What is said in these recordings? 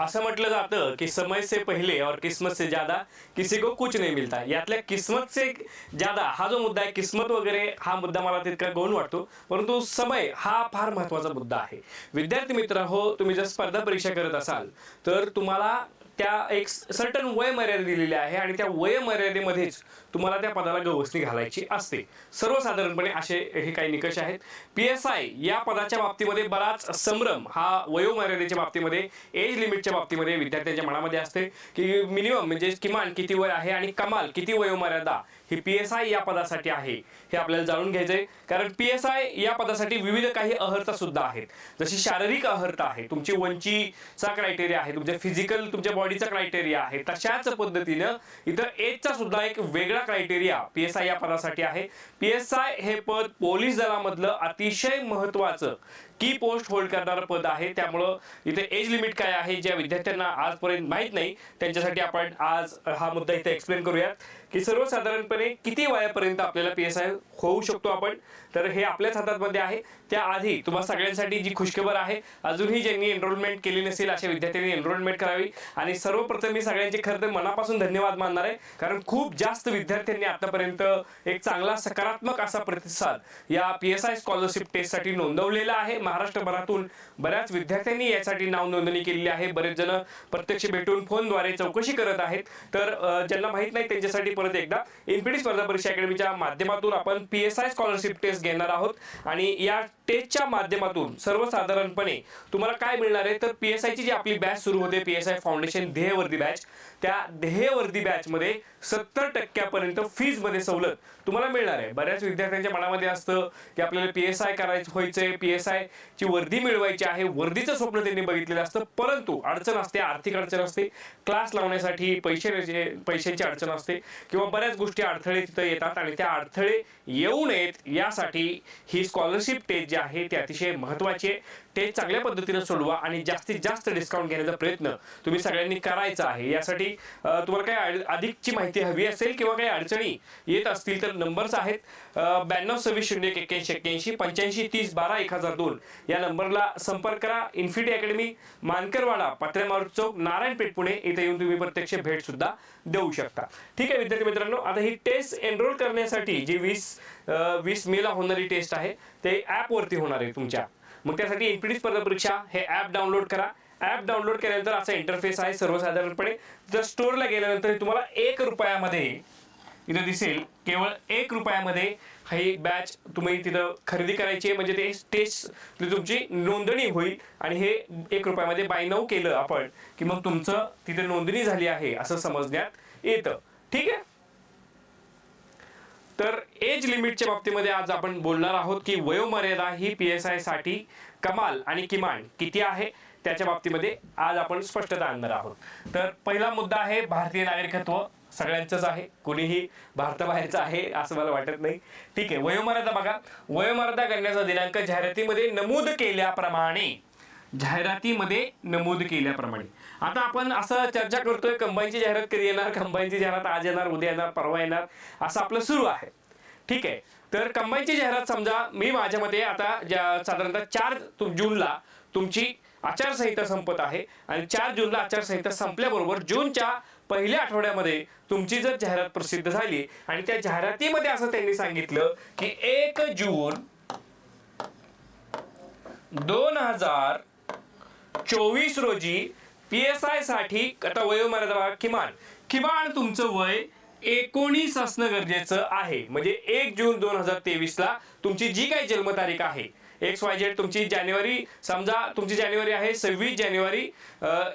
असं म्हटलं जातं की समय से पहिले और किस्मत से ज्यादा किसी को कुछ नहीं मिलता। यातल्या किस्मत से ज्यादा हा जो मुद्दा आहे किस्मत वगैरे हा मुद्दा मला तितका गौण वाटतो परंतु समय हा फार महत्त्वाचा मुद्दा आहे. विद्यार्थी मित्र हो तुम्ही जर स्पर्धा परीक्षा करत असाल तर तुम्हाला त्या एक सर्टन वय मर्यादा दिलेली आहे आणि त्या वय मर्यादेमध्येच तुम्हाला त्या पदाला गवसणी घालायची असते. सर्वसाधारणपणे असे हे काही निकष आहेत. पी एस आय या पदाच्या बाबतीमध्ये बराच संभ्रम हा वयोमर्यादेच्या बाबतीमध्ये एज लिमिटच्या बाबतीमध्ये विद्यार्थ्यांच्या मनामध्ये असते की मिनिमम म्हणजे किमान किती वय आहे आणि कमाल किती वयोमर्यादा ही पी एस आय या पदासाठी आहे हे आपल्याला जाणून घ्यायचं आहे कारण पी एस आय या पदासाठी विविध काही अहर्ता सुद्धा आहेत. जशी शारीरिक अहर्ता आहे तुमची वंचीचा क्रायटेरिया आहे तुमच्या फिजिकल तुमच्या बॉडीचा क्रायटेरिया आहे. तशाच पद्धतीनं इथं एजचा सुद्धा एक वेगळा क्रायटेरिया पी एस आय या पदासाठी आहे. पी एस आय हे पद पोलीस दलामधलं अतिशय महत्वाचं की पोस्ट होल्ड करणारं पद आहे. त्यामुळं इथे एज लिमिट काय आहे ज्या विद्यार्थ्यांना आजपर्यंत माहीत नाही त्यांच्यासाठी आपण आज हा मुद्दा इथे एक्सप्लेन करूयात. की सर्वसाधारणपणे किती वयापर्यंत आपल्याला पी एस आय होऊ शकतो आपण? तर हे आपल्याच हातामध्ये आहे. त्याआधी तुम्हा सगळ्यांसाठी जी खुशखबर आहे अजूनही ज्यांनी एनरोलमेंट केली नसेल अशा विद्यार्थ्यांनी एनरोलमेंट करावी. आणि सर्वप्रथम मी सगळ्यांचे खरं तर मनापासून धन्यवाद मानणार आहे. कारण खूप जास्त विद्यार्थ्यांनी आतापर्यंत एक चांगला सकारात्मक असा प्रतिसाद या पी एस आय स्कॉलरशिप टेस्टसाठी नोंदवलेला आहे. महाराष्ट्रभरातून बऱ्याच विद्यार्थ्यांनी यासाठी नाव नोंदणी केलेली आहे. बरेच जण प्रत्यक्ष भेटून फोनद्वारे चौकशी करत आहेत. तर ज्यांना माहीत नाही त्यांच्यासाठी परत एकदा एनपीडी स्पर्धा परीक्षा अकॅडमीच्या माध्यमातून आपण P S I scholarship test घेणार आहोत. आणि या टेस्टच्या माध्यमातून सर्वसाधारणपणे तुम्हाला काय मिळणार आहे? तर पी एस आयची जी आपली बॅच सुरू होते पी एस आय फाउंडेशन ध्येयवर्दी बॅच त्या ध्येयवर्दी बॅचमध्ये सत्तर टक्क्यापर्यंत फीजमध्ये सवलत तुम्हाला मिळणार आहे. बऱ्याच विद्यार्थ्यांच्या मनामध्ये असतं की आपल्याला पी एस आय करायचं व्हायचंय. पी एस आय ची वर्दी मिळवायची आहे. वर्दीचं स्वप्न त्यांनी बघितलेलं असतं. परंतु अडचण असते आर्थिक अडचण असते. क्लास लावण्यासाठी पैसे पैशांची अडचण असते किंवा बऱ्याच गोष्टी अडथळे तिथं येतात आणि त्या अडथळे येऊ नयेत यासाठी ही स्कॉलरशिप टेस्ट जी आहे ती अतिशय महत्वाची आहे. ते चांगल्या पद्धतीने सोडवा आणि जास्तीत जास्त डिस्काउंट घेण्याचा प्रयत्न तुम्ही सगळ्यांनी करायचा आहे. यासाठी तुम्हाला काही अधिकची माहिती हवी असेल किंवा काही अडचणी येत असतील तर नंबर्स आहेत ब्याण्णव सव्वीस शून्य एक एक्क्याऐंशी एक्क्याऐंशी पंच्याऐंशी तीस बारा एक हजार दोन. या नंबरला संपर्क करा. इन्फिडी अकॅडमी मानकरवाडा पत्र्यामारुत चौक नारायणपेठ पुणे. इथे येऊन तुम्ही प्रत्यक्ष भेट सुद्धा देऊ शकता. ठीक आहे विद्यार्थी मित्रांनो आता ही टेस्ट एनरोल करण्यासाठी जी वीस वीस मेला होणारी टेस्ट आहे ते ऍप वरती होणार आहे तुमच्या. मग त्यासाठी एनपीडी स्पर्धा परीक्षा हे ऍप डाउनलोड करा. ऍप डाउनलोड केल्यानंतर असा इंटरफेस आहे सर्वसाधारणपणे. जर स्टोअरला गेल्यानंतर तुम्हाला एक रुपयामध्ये इथं दिसेल. केवळ एक रुपयामध्ये ही बॅच तुम्ही तिथं खरेदी करायची आहे. म्हणजे ते टेस्ट तुमची नोंदणी होईल. आणि हे एक रुपयामध्ये बाय नऊ केलं आपण की मग तुमचं तिथे नोंदणी झाली आहे असं समजण्यात येतं. ठीक आहे? तर एज लिमिटच्या बाबतीमध्ये आज आपण बोलणार आहोत की वयोमर्यादा ही पी एस आयसाठी कमाल आणि किमान किती आहे? त्याच्या बाबतीमध्ये आज आपण स्पष्टता आणणार आहोत. तर पहिला मुद्दा आहे भारतीय नागरिकत्व. सगळ्यांचंच आहे. कुणीही भारताबाहेरचं आहे असं मला वाटत नाही. ठीक आहे वयोमर्यादा बघा. वयोमर्यादा करण्याचा दिनांक जाहिरातीमध्ये नमूद केल्याप्रमाणे जाहिरातीमध्ये नमूद केल्याप्रमाणे आता आपण असं चर्चा करतोय कंबाईनची जाहिरात कधी येणार कंबाईनची जाहिरात आज येणार उद्या येणार परवा येणार असं आपलं सुरू आहे. ठीक आहे? तर कंबाईनची जाहिरात समजा मी माझ्या मते आता ज्या साधारणतः चार जूनला तुमची आचारसंहिता संपत आहे आणि चार जूनला आचारसंहिता संपल्याबरोबर जूनच्या पहिल्या आठवड्यामध्ये तुमची जर जाहिरात प्रसिद्ध झाली आणि त्या जाहिरातीमध्ये असं त्यांनी सांगितलं की एक जून दोन हजार चोवीस रोजी पी एस आयसाठी आता वयोमर्यादा बघा, किमान. किमान तुमचं वय एकोणीस असणं गरजेचं आहे. म्हणजे एक जून दोन हजार तेवीस ला तुमची जी काही जन्मतारीख आहे. एक्स वाय झेड तुमची जानेवारी समजा तुमची जानेवारी आहे सव्वीस जानेवारी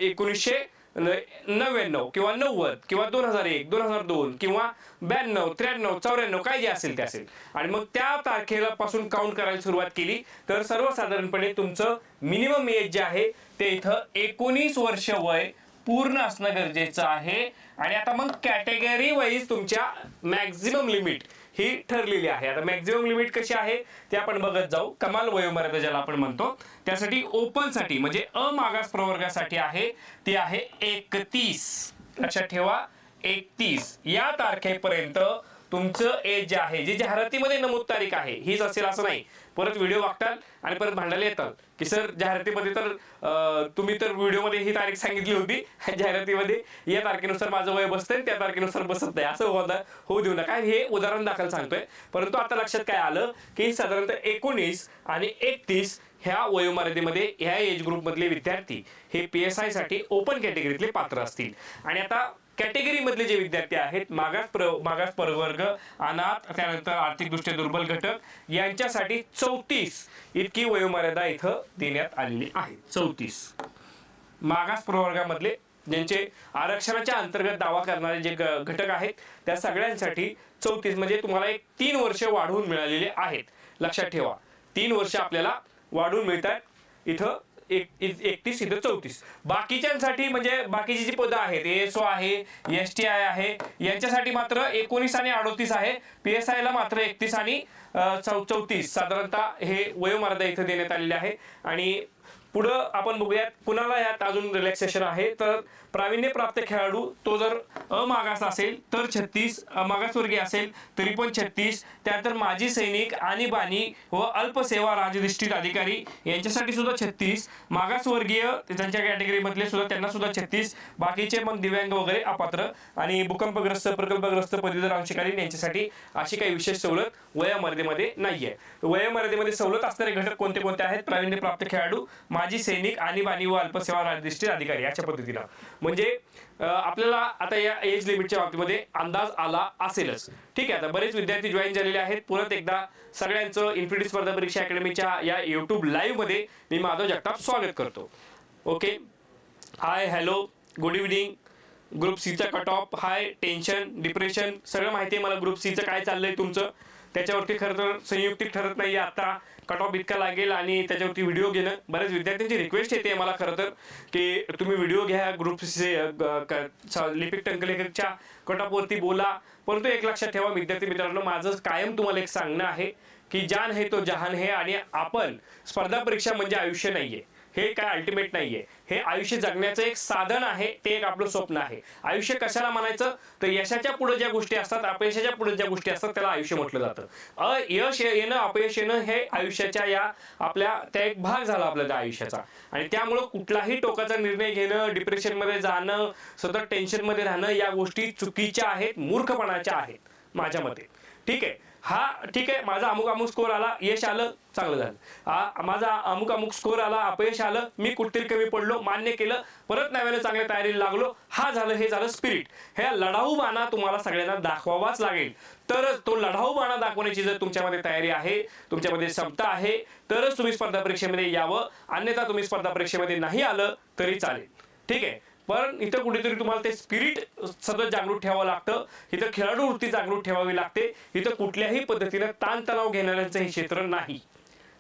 एकोणीसशे नव्याण्णव किंवा नव्वद किंवा दोन हजार एक दोन हजार दोन किंवा ब्याण्णव त्र्याण्णव चौऱ्याण्णव काय जे असेल ते असेल. आणि मग त्या तारखेला पासून काउंट करायला सुरुवात केली तर सर्वसाधारणपणे तुमचं मिनिमम एज जे आहे ते इथं एकोणीस वर्ष वय पूर्ण असणं गरजेचं आहे. आणि आता मग कॅटेगरी वाईज तुमच्या मॅक्झिमम लिमिट ही ठरलेली आहे. आता मॅक्झिमम लिमिट कशी आहे? ते आपण बघत जाऊ. कमाल वयोमर्यादा ज्याला आपण म्हणतो त्यासाठी ओपनसाठी म्हणजे अमागास प्रवर्गासाठी आहे ती आहे एकतीस. लक्षात ठेवा एकतीस. या तारखेपर्यंत तुमचं एज जे आहे जी जाहिरातीमध्ये नमूद तारीख आहे हीच असेल असं नाही. परत व्हिडिओ बघताल आणि परत भांडायला येतात की सर जाहिरातीमध्ये तर तुम्ही तर व्हिडिओमध्ये ही तारीख सांगितली होती. जाहिरातीमध्ये या तारखेनुसार माझं वय बसतंय त्या तारखेनुसार बसत नाही. असं होता होऊ देऊ नका. हे उदाहरण दाखल सांगतोय. परंतु आता लक्षात काय आलं की साधारणतः एकोणीस आणि एकतीस ह्या वयोमर्यादेमध्ये ह्या एज ग्रुपमधले विद्यार्थी हे पी एस आयसाठी ओपन कॅटेगरीतले पात्र असतील. आणि आता कॅटेगरी मधले जे विद्यार्थी आहेत मागास प्र मागास प्रवर्ग अनाथ त्यानंतर आर्थिकदृष्ट्या दुर्बल घटक यांच्यासाठी चौतीस इतकी वयोमर्यादा इथं देण्यात आलेली आहे. चौतीस. मागास प्रवर्गामधले ज्यांचे आरक्षणाच्या अंतर्गत दावा करणारे जे घटक आहेत त्या सगळ्यांसाठी चौतीस म्हणजे तुम्हाला एक तीन वर्ष वाढवून मिळालेले आहेत. लक्षात ठेवा तीन वर्ष आपल्याला वाढवून मिळतात इथं एकतीस इथं चौतीस. बाकीच्यांसाठी म्हणजे बाकीची जी पदं आहेत एस ओ आहे एस टी आय आहे यांच्यासाठी मात्र एकोणीस आणि अडोतीस आहे. पी एस आयला मात्र एकतीस आणि चौतीस. साधारणतः हे वयोमर्यादा इथं देण्यात आलेले आहे. आणि पुढं आपण बघूयात कुणाला यात अजून रिलॅक्सेशन आहे. तर प्रावीण्य प्राप्त खेळाडू तो जर अमागास असेल तर छत्तीस मागासवर्गीय असेल तरी पण छत्तीस. त्यानंतर माजी सैनिक आणीबाणी व अल्पसेवा राजधिष्ठित अधिकारी यांच्यासाठी सुद्धा छत्तीस. मागासवर्गीय त्यांच्या कॅटेगरीमधले सुद्धा त्यांना सुद्धा छत्तीस. बाकीचे मग दिव्यांग वगैरे अपात्र. आणि भूकंपग्रस्त प्रकल्पग्रस्त पदवीधर अंशकालीन यांच्यासाठी अशी काही विशेष सवलत वयामर्यादेमध्ये नाहीये. वयामर्यादेमध्ये सवलत असणारे घटक कोणते कोणते आहेत? प्रावीण्य प्राप्त खेळाडू माजी सैनिक आणीबाणी व अल्पसेवा राजधिष्ठित अधिकारी याच्या पद्धतीनं. म्हणजे आपल्याला आता या एज लिमिटच्या बाबतीमध्ये अंदाज आला असेलच. ठीक आहे आता बरेच विद्यार्थी जॉईन झालेले आहेत. परत एकदा सगळ्यांचं इन्फिटी स्पर्धा परीक्षा अकॅडमीच्या या युट्यूब लाईव्हमध्ये मी माधव जगताप स्वागत करतो. Okay hi hello good evening group सीचा cut off high tension depression सगळं माहिती आहे मला ग्रुप सीचं काय चाललंय तुमचं? त्याच्यावरती खरं तर संयुक्तिक ठरत नाही आता कट ऑफ इतका लागेल आणि त्याच्यावरती व्हिडिओ घेणं. बऱ्याच विद्यार्थ्यांची रिक्वेस्ट येते मला खरं तर की तुम्ही व्हिडिओ घ्या ग्रुप लिपिक टंकलेखकच्या कट ऑफवरती बोला. परंतु एक लक्षात ठेवा विद्यार्थी मित्रांनो माझं कायम तुम्हाला एक सांगणं आहे की जान हे तो जहान हे आणि आपण स्पर्धा परीक्षा म्हणजे आयुष्य नाहीये. हे काय अल्टिमेट नाहीये. हे आयुष्य जगण्याचं एक साधन आहे ते एक आपलं स्वप्न आहे. आयुष्य कशाला म्हणायचं? तर यशाच्या पुढे ज्या गोष्टी असतात अपयशाच्या पुढे ज्या गोष्टी असतात त्याला आयुष्य म्हटलं जातं. अयश येणं अपयश येणं हे आयुष्याच्या या आपल्या त्या एक भाग झाला आपल्या त्या आयुष्याचा. आणि त्यामुळं कुठलाही टोकाचा निर्णय घेणं डिप्रेशनमध्ये जाणं सतत टेन्शनमध्ये राहणं या गोष्टी चुकीच्या आहेत मूर्खपणाच्या आहेत माझ्या मते. ठीक आहे? हा ठीक आहे. माझा अमुक अमुक स्कोर आला यश आलं चांगलं झालं. हा माझा अमुक अमुक स्कोर आला अपयश आलं मी कुठतरी कमी पडलो मान्य केलं परत नव्याने चांगल्या तयारीला लागलो हा झालं हे झालं स्पिरिट ह्या लढाऊ बाणा तुम्हाला सगळ्यांना दाखवावाच लागेल. तरच तो लढाऊ बाणा दाखवण्याची जर तुमच्यामध्ये तयारी आहे तुमच्यामध्ये क्षमता आहे तरच तुम्ही स्पर्धा परीक्षेमध्ये यावं. अन्यथा तुम्ही स्पर्धा परीक्षेमध्ये नाही आलं तरी चालेल. ठीक आहे? पण इथं कुठेतरी तुम्हाला ते स्पिरिट सतत जागृत ठेवावं लागतं. इथं खेळाडू वृत्ती जागृत ठेवावी लागते. इथं कुठल्याही पद्धतीनं ताणतणाव घेणाऱ्यांचं हे क्षेत्र नाही.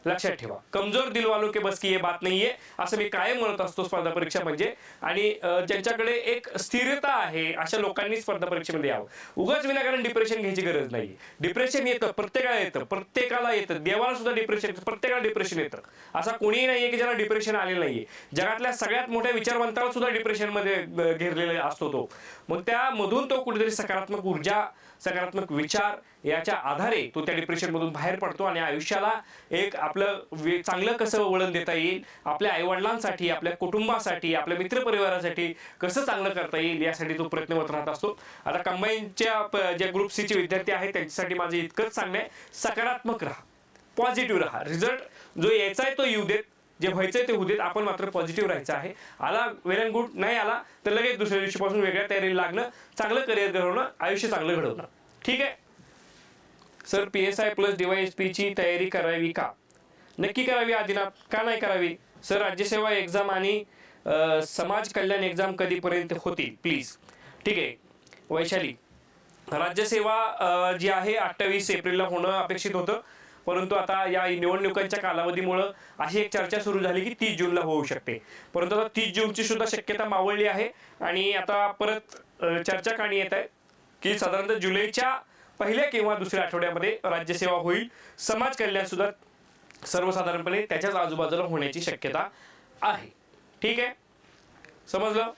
लक्षात ठेवा. कमजोर दिलवालो के बस की ये बात नाहीये. असं मी कायम म्हणत असतो स्पर्धा परीक्षा म्हणजे. आणि ज्यांच्याकडे एक स्थिरता आहे अशा लोकांनी स्पर्धा परीक्षेमध्ये यावं. उगाच विनाकारण डिप्रेशन घ्यायची गरज नाही. डिप्रेशन येतं प्रत्येकाला येतं प्रत्येकाला येतं. देवाला सुद्धा डिप्रेशन येतं प्रत्येकाला डिप्रेशन येतं. असा कोणीही नाहीये की ज्याला डिप्रेशन आले नाहीये. जगातल्या सगळ्यात मोठ्या विचारवंताला सुद्धा डिप्रेशनमध्ये घेरलेला असतो तो. मग त्यामधून तो कुठेतरी सकारात्मक ऊर्जा सकारात्मक विचार याच्या आधारे तो त्या डिप्रेशनमधून बाहेर पडतो आणि आयुष्याला एक आपलं चांगलं कसं वळण देता येईल आपल्या आईवडिलांसाठी आपल्या कुटुंबासाठी आपल्या मित्रपरिवारासाठी कसं चांगलं करता येईल यासाठी तो प्रयत्नवत राहत असतो. आता कंबाईनच्या ज्या ग्रुप सीचे विद्यार्थी आहेत त्यांच्यासाठी माझं इतकंच सांगणं आहे सकारात्मक राहा पॉझिटिव्ह राहा. रिझल्ट जो यायचा आहे तो येऊ देत. जे व्हायचं ते होऊ आपण मात्र पॉझिटिव्ह राहायचं आहे. आला वेल अँड गुड नाही आला तर लगेच दुसऱ्या दिवशीपासून वेगळ्या तयारीला लागणं चांगलं करिअर घडवणं आयुष्य चांगलं घडवणं. ठीक आहे? Sir P S I plus DYSP ची तयारी करावी का? नक्की करावी आदिनाथ का नाही करावी? सर राज्यसेवा एक्झाम आणि समाज कल्याण एक्झाम कधीपर्यंत होतील? प्लीज ठीक आहे. वैशाली. राज्यसेवा जी आहे अठ्ठावीस एप्रिलला होणं अपेक्षित होतं. परंतु आता या निवडणुकांच्या कालावधीमुळं अशी एक चर्चा सुरू झाली की तीस जूनला होऊ शकते. परंतु आता तीस जूनची सुद्धा शक्यता मावळली आहे आणि आता परत चर्चा काणी येत आहे की साधारणतः जुलैच्या पहिल्या किंवा दुसऱ्या आठवड्यामध्ये राज्यसेवा होईल. समाज कल्याण सुद्धा सर्वसाधारणपणे त्याच्याच आजूबाजूला होण्याची शक्यता आहे. ठीक आहे? समजलं?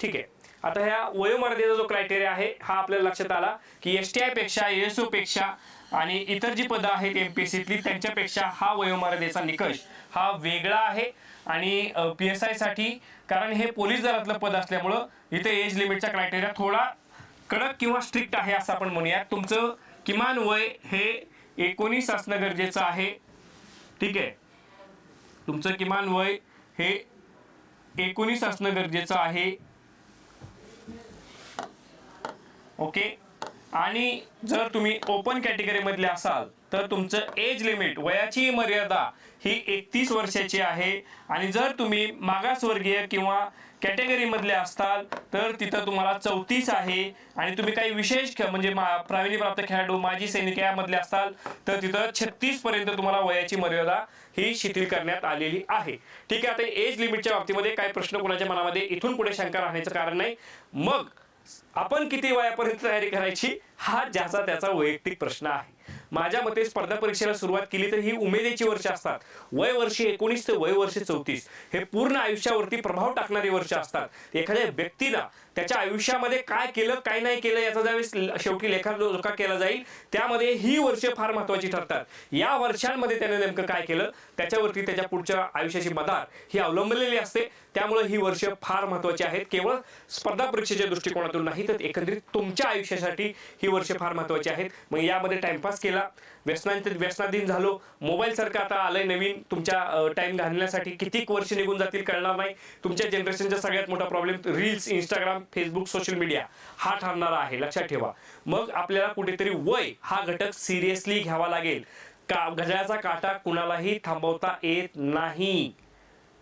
ठीक आहे. आता ह्या वयोमर्यादेचा जो क्रायटेरिया आहे हा आपल्याला लक्षात आला की एस टी आयपेक्षा एसपेक्षा आणि इतर जी पदं आहेत एम पी एस सीतली त्यांच्यापेक्षा हा वयोमर्यादेचा निकष हा वेगळा आहे. आणि पी एस आयसाठी कारण हे पोलीस दलातलं पद असल्यामुळं इथे एज लिमिटचा क्रायटेरिया थोडा कडक किंवा स्ट्रिक्ट आहे असं आपण म्हणूया तुमचं किमान वय हे एकोणीस असणं गरजेचं आहे. ठीक आहे? तुमचं किमान वय हे एकोणीस असणं गरजेचं आहे. ओके? आणि जर तुम्ही ओपन कॅटेगरीमधले असाल तर तुमचं एज लिमिट वयाची मर्यादा ही एकतीस वर्षाची आहे. आणि जर तुम्ही मागासवर्गीय किंवा कॅटेगरीमधले असताल तर तिथं तुम्हाला चौतीस आहे. आणि तुम्ही काही विशेष खेळ म्हणजे मा- प्रावीण्यप्राप्त खेळाडू माजी सैनिक यामधले असाल तर तिथं छत्तीस पर्यंत तुम्हाला वयाची मर्यादा ही शिथिल करण्यात आलेली आहे. ठीक आहे आता एज लिमिटच्या बाबतीमध्ये काही प्रश्न कोणाच्या मनामध्ये? इथून पुढे शंका राहण्याचं कारण नाही. मग आपण किती वयापर्यंत तयारी करायची हा ज्याचा त्याचा वैयक्तिक प्रश्न आहे. माझ्या मते स्पर्धा परीक्षेला सुरुवात केली तर ही उमेदीची वर्ष असतात. वय वर्षी एकोणीस ते वय वर्ष चौतीस हे पूर्ण आयुष्यावरती प्रभाव टाकणारी वर्ष असतात. एखाद्या व्यक्तीला त्याच्या आयुष्यामध्ये काय केलं काय नाही केलं याचा ज्यावेळेस शेवटी शेवटी लेखाजोखा केला जाईल त्यामध्ये ही वर्ष फार महत्वाची ठरतात. या वर्षांमध्ये त्याने नेमकं काय केलं? त्याच्यावरती त्याच्या पुढच्या आयुष्याची मदार ही अवलंबलेली असते. त्यामुळे ही वर्ष फार महत्वाची आहेत. केवळ स्पर्धा परीक्षेच्या दृष्टिकोनातून नाही तर एकंदरीत तुमच्या आयुष्यासाठी ही वर्ष फार महत्वाची आहेत. मग यामध्ये टाइमपास केला. व्यसनांत व्यसनाधीन झालो. मोबाईल सारखं आता आलंय नवीन. तुमच्या टाइम घालण्यासाठी किती वर्ष निघून जातील कळणार नाही. तुमच्या जनरेशनचा सगळ्यात मोठा problem reels Instagram Facebook social media हा ठरणारा आहे. लक्षात ठेवा. मग आपल्याला कुठेतरी वय हा घटक सिरियसली घ्यावा लागेल. का घड्याळाचा काटा कुणालाही थांबवता येत नाही.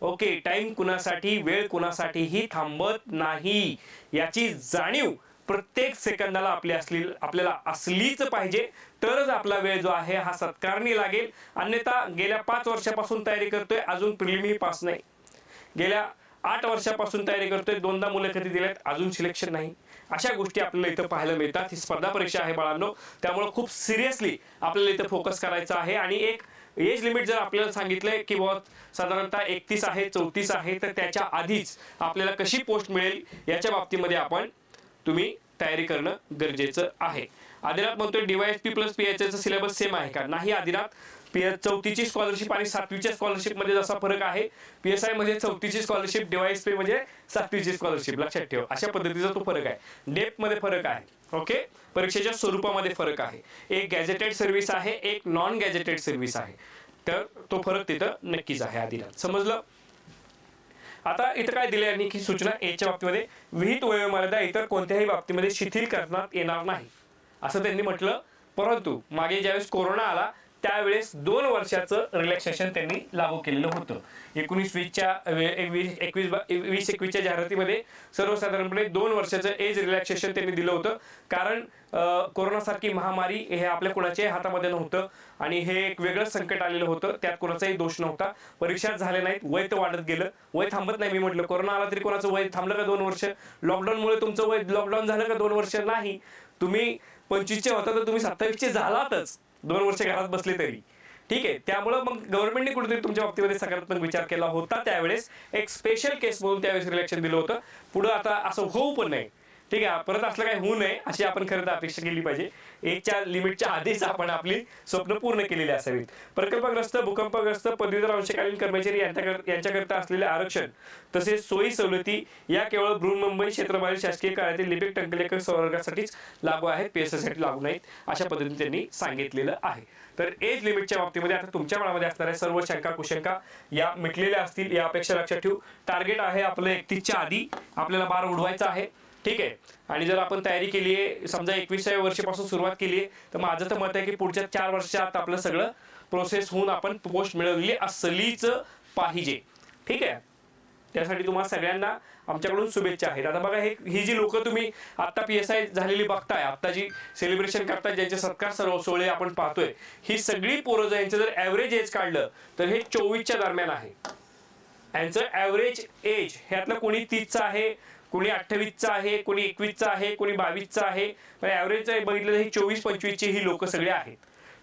ओके टाइम कुणासाठी वेळ कुणासाठीही थांबत नाही. याची जाणीव प्रत्येक सेकंदाला आपली असली आपल्याला असलीच पाहिजे. तरच आपला वेळ जो आहे हा सत्कारणी लागेल. अन्यथा गेल्या पाच वर्षापासून तयारी करतोय अजून प्रिलिमी पास नाही. गेल्या आठ वर्षापासून तयारी करतोय दोनदा मुलाखती दिल्यात अजून सिलेक्शन नाही. अशा गोष्टी आपल्याला इथं पाहायला मिळतात. ही स्पर्धा परीक्षा आहे बाळांनो. त्यामुळे खूप सिरियसली आपल्याला इथं फोकस करायचा आहे. आणि एक एज लिमिट जर आपल्याला सांगितलंय की बुवा साधारणतः एकतीस आहे चौतीस आहे तर त्याच्या आधीच आपल्याला कशी पोस्ट मिळेल याच्या बाबतीमध्ये आपण तुम्ही तयारी करणं गरजेचं आहे. आदिनाथ म्हणतोय डीवायएसपी प्लस पीएचचा सिलेबस सेम आहे का? नाही आदिनाथ. पी चौथीची स्कॉलरशिप आणि सातवीच्या स्कॉलरशिपमध्ये जसा फरक आहे पीएसआयमध्ये चौथीची स्कॉलरशिप डीवायएसपी म्हणजे सातवीची स्कॉलरशिप लक्षात ठेव अशा पद्धतीचा तो फरक आहे. डेपमध्ये फरक आहे ओके परीक्षेच्या स्वरूपामध्ये फरक आहे. एक गॅजेटेड सर्व्हिस आहे एक नॉन गॅजेटेड सर्व्हिस आहे. तर तो फरक तिथं नक्कीच आहे आधीला समजलं? आता इथं काय दिले यांनी की सूचना एच्या बाबतीमध्ये विहित वयोमर्यादा इतर कोणत्याही बाबतीमध्ये शिथिल करण्यात येणार नाही. असं त्यांनी म्हटलं. परंतु मागे ज्यावेळेस कोरोना आला त्यावेळेस दोन वर्षाचं रिलॅक्सेशन त्यांनी लागू केलेलं होतं. एकोणीस वीसच्या एकवीस एकवीस वीस एकवीसच्या जाहिरातीमध्ये सर्वसाधारणपणे दोन वर्षाचं एज रिलॅक्सेशन त्यांनी दिलं होतं. कारण कोरोनासारखी महामारी हे आपल्या कोणाच्याही हातामध्ये नव्हतं आणि हे एक वेगळं संकट आलेलं होतं. त्यात कोणाचाही दोष नव्हता. परीक्षा झाल्या नाहीत वय तर वाढत गेलं. वय थांबत नाही मी म्हटलं. कोरोना आला तरी कोणाचं वय थांबलं का दोन वर्ष? लॉकडाऊनमुळे तुमचं वय लॉकडाऊन झालं का दोन वर्ष? नाही. तुम्ही पंचवीसचे होता तर तुम्ही सत्तावीसचे झालातच. दोन वर्ष घरात बसले तरी. ठीक आहे? त्यामुळं मग गव्हर्नमेंटने कुठेतरी तुमच्या बाबतीमध्ये सकारात्मक विचार केला होता त्यावेळेस. एक स्पेशल केस म्हणून त्यावेळेस रिलेक्शन दिलं होतं. पुढं आता असं होऊ पण नाही ठीक आहे? परत असलं काही होऊ नये अशी आपण खरं तर अपेक्षा केली पाहिजे. एकच्या लिमिटच्या आधीच आपण आपली स्वप्न पूर्ण केलेली असावीत. प्रकल्पग्रस्त भूकंपग्रस्त पदवीधर अंशकालीन कर्मचारी यांच्याकरता यांच्याकरिता असलेले आरक्षण तसेच सोयी सवलती या केवळ बृहन्मुंबई क्षेत्रबाहेर शासकीय कार्यातील लिपिक टंकलेखक संवर्गासाठीच लागू आहेत पीएसएससाठी लागू नाहीत अशा पद्धतीने त्यांनी सांगितलेलं आहे. तर एज लिमिटच्या बाबतीमध्ये आता तुमच्या मनामध्ये असणाऱ्या सर्व शंका कुशंका या मिटलेल्या असतील या अपेक्षा लक्षात ठेवू. टार्गेट आहे आपलं एकतीसच्या आधी आपल्याला बार उडवायचा आहे. ठीक आहे. आणि जर आपण तयारी केली आहे समजा एकविसाव्या वर्षीपासून सुरुवात केली आहे तर माझं तर मत आहे की पुढच्या चार वर्षाच्या आत आपलं सगळं प्रोसेस होऊन आपण पोस्ट मिळवली असलीच पाहिजे. ठीक आहे? त्यासाठी तुम्हाला सगळ्यांना आमच्याकडून शुभेच्छा आहेत. आता बघा हे ही जी लोक तुम्ही आता पी एस आय झालेली बघताय आता जी सेलिब्रेशन करताय ज्यांचे सत्कार सर्व सोहळे आपण पाहतोय ही सगळी पोरं जर यांचं जर ॲव्हरेज एज काढलं तर हे चोवीसच्या दरम्यान आहे. यांचं ॲव्हरेज एज ह्यातलं कोणी तीसचं आहे कोणी अठ्ठावीसचा आहे कोणी एकवीसचा आहे कोणी बावीसचा आहे. पण ॲव्हरेज बघितलं तर ही चोवीस पंचवीसची ही लोक सगळे आहेत.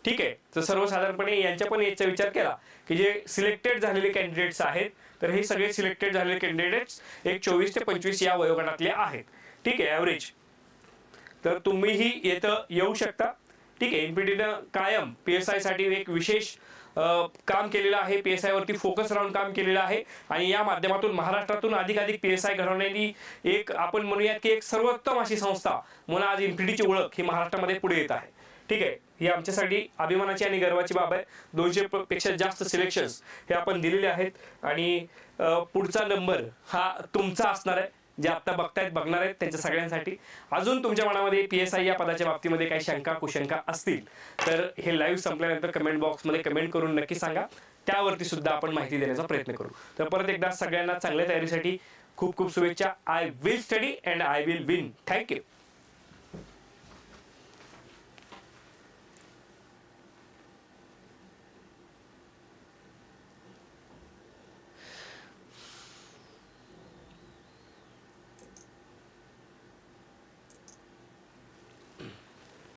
ठीक आहे? तर सर्वसाधारणपणे यांच्या पण याचा विचार केला की जे सिलेक्टेड झालेले कॅन्डिडेट्स आहेत तर हे सगळे सिलेक्टेड झालेले कॅन्डिडेट्स एक चोवीस ते पंचवीस या वयोगटातले आहेत. ठीक आहे ॲव्हरेज तर तुम्हीही येतं येऊ शकता. ठीक आहे. एनपीटीनं कायम पी एस आयसाठी एक विशेष काम केलेलं आहे. पी एस आयवरती फोकस राहून काम केलेलं आहे. आणि या माध्यमातून महाराष्ट्रातून अधिकाधिक पी एस आय घडवण्याची एक आपण म्हणूयात की एक सर्वोत्तम अशी संस्था म्हणून आज एनपीटीची ओळख ही महाराष्ट्रामध्ये पुढे येत आहे. ठीक आहे. ही आमच्यासाठी अभिमानाची आणि गर्वाची बाब आहे. दोनशे पेक्षा जास्त सिलेक्शन्स हे आपण दिलेले आहेत. आणि पुढचा नंबर हा तुमचा असणार आहे. जे आता बघतायत बघणार आहेत त्यांच्या सगळ्यांसाठी. अजून तुमच्या मनामध्ये पी एस आय या पदाच्या बाबतीमध्ये काही शंका कुशंका असतील तर हे लाईव्ह संपल्यानंतर कमेंट बॉक्समध्ये कमेंट करून नक्की सांगा. त्यावरती सुद्धा आपण माहिती देण्याचा प्रयत्न करू. तर परत एकदा सगळ्यांना चांगल्या तयारीसाठी खूप खूप शुभेच्छा. I will study and I will win thank you